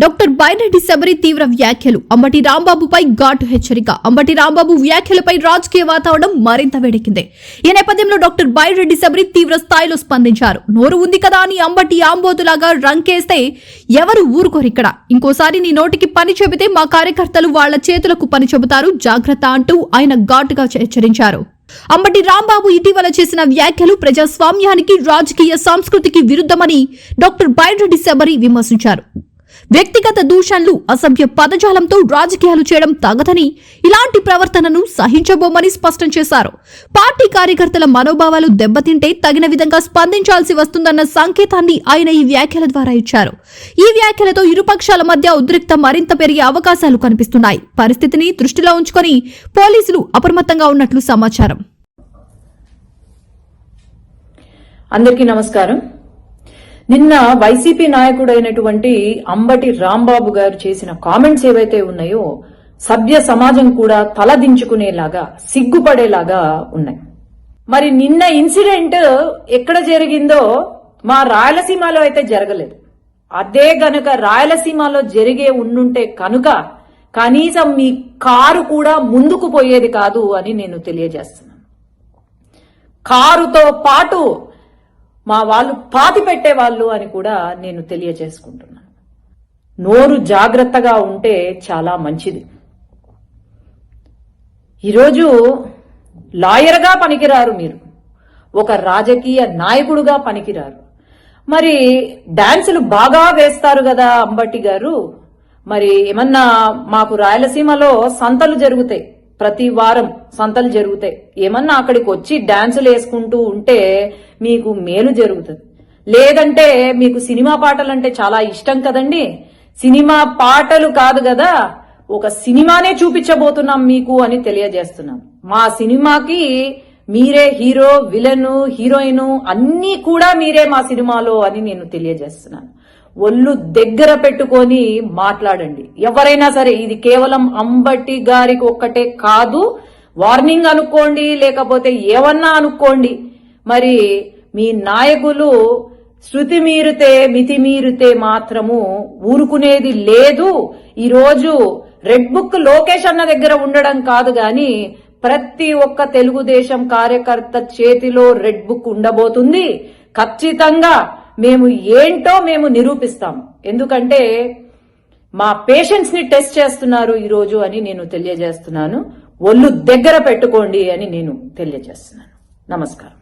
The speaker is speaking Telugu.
డాక్టర్ బైరెడ్డి శబరి తీవ్ర వ్యాఖ్యలు. అంబటి రాంబాబుపై ఘాటు హెచ్చరిక. అంబటి రాంబాబు వ్యాఖ్యలపై రాజకీయ వాతావరణం మరింత వేడెక్కింది. ఈ నేపథ్యంలో డాక్టర్ బైరెడ్డి శబరి తీవ్ర స్థాయిలో స్పందించారు. నోరు ఉంది కదా అని అంబటి ఆంబోతులాగా రంకేస్తే ఎవరు ఊరుకోరు ఇక్కడ? ఇంకోసారి నీ నోటికి పని చెబితే మా కార్యకర్తలు వాళ్ళ చేతులకు పని చెబుతారు. జాగ్రత్త అంటూ ఆయన ఘాటుగా హెచ్చరించారు. అంబటి రాంబాబు ఇటీవల చేసిన వ్యాఖ్యలు ప్రజాస్వామ్యానికి రాజకీయ సంస్కృతికి విరుద్ధమని డాక్టర్ బైరెడ్డి శబరి విమర్శించారు. వ్యక్తిగత దూషణలు అసభ్య పదజాలంతో రాజకీయాలు చేయడం తగదని ఇలాంటి ప్రవర్తనను సహించబోమని స్పష్టం చేశారు. పార్టీ కార్యకర్తల మనోభావాలు దెబ్బతింటే తగిన విధంగా స్పందించాల్సి వస్తుందన్న సంకేతాన్ని ఆయన ఈ వ్యాఖ్యల ద్వారా ఇచ్చారు. ఈ వ్యాఖ్యలతో ఇరుపక్షాల మధ్య ఉద్రిక్త మరింత పెరిగే అవకాశాలు కనిపిస్తున్నాయి. పరిస్థితిని దృష్టిలో ఉంచుకొని పోలీసులు అప్రమత్తంగా ఉన్నట్లు సమాచారం. అందరికీ నమస్కారం. నిన్న వైసీపీ నాయకుడైనటువంటి అంబటి రాంబాబు గారు చేసిన కామెంట్స్ ఏవైతే ఉన్నాయో సభ్య సమాజం కూడా తలదించుకునేలాగా సిగ్గుపడేలాగా ఉన్నాయి. మరి నిన్న ఇన్సిడెంట్ ఎక్కడ జరిగిందో మా రాయలసీమలో అయితే జరగలేదు. అదే గనుక రాయలసీమలో జరిగే ఉండుంటే కనుక కనీసం మీ కారు కూడా ముందుకు పోయేది కాదు అని నేను తెలియజేస్తున్నాను. కారుతో పాటు మా వాళ్ళు పాతి పెట్టేవాళ్ళు అని కూడా నేను తెలియజేసుకుంటున్నాను. నోరు జాగ్రత్తగా ఉంటే చాలా మంచిది. ఈరోజు లాయర్గా పనికిరారు మీరు. ఒక రాజకీయ నాయకుడుగా పనికిరారు. మరి డాన్సులు బాగా వేస్తారు కదా అంబట్టి గారు. మరి ఏమన్నా మాకు రాయలసీమలో సంతలు జరుగుతాయి. ప్రతి వారం సంతలు జరుగుతాయి. ఏమన్నా అక్కడికి వచ్చి డాన్సులు వేసుకుంటూ ఉంటే మీకు మేలు జరుగుతుంది. లేదంటే మీకు సినిమా పాటలు అంటే చాలా ఇష్టం కదండి. సినిమా పాటలు కాదు కదా ఒక సినిమానే చూపించబోతున్నాం మీకు అని తెలియజేస్తున్నాం. మా సినిమాకి మీరే హీరో విలన్ హీరోయిన్ అన్నీ కూడా మీరే మా సినిమాలో అని నేను తెలియజేస్తున్నాను. ఒళ్ళు దగ్గర పెట్టుకొని మాట్లాడండి. ఎవరైనా సరే ఇది కేవలం అంబటి గారికి ఒక్కటే కాదు వార్నింగ్ అనుకోండి లేకపోతే ఏమన్నా అనుకోండి మరి మీ నాయకులు శృతి మీరితే మితిమీరితే మాత్రము ఊరుకునేది లేదు. ఈరోజు రెడ్ బుక్ లోకేష్ అన్న దగ్గర ఉండడం కాదు గాని ప్రతి ఒక్క తెలుగుదేశం కార్యకర్త చేతిలో రెడ్ బుక్ ఉండబోతుంది. ఖచ్చితంగా మేము ఏంటో మేము నిరూపిస్తాం. ఎందుకంటే మా పేషెంట్స్ని టెస్ట్ చేస్తున్నారు ఈరోజు అని నేను తెలియజేస్తున్నాను. ఒళ్ళు దగ్గర పెట్టుకోండి అని నేను తెలియజేస్తున్నాను. నమస్కారం.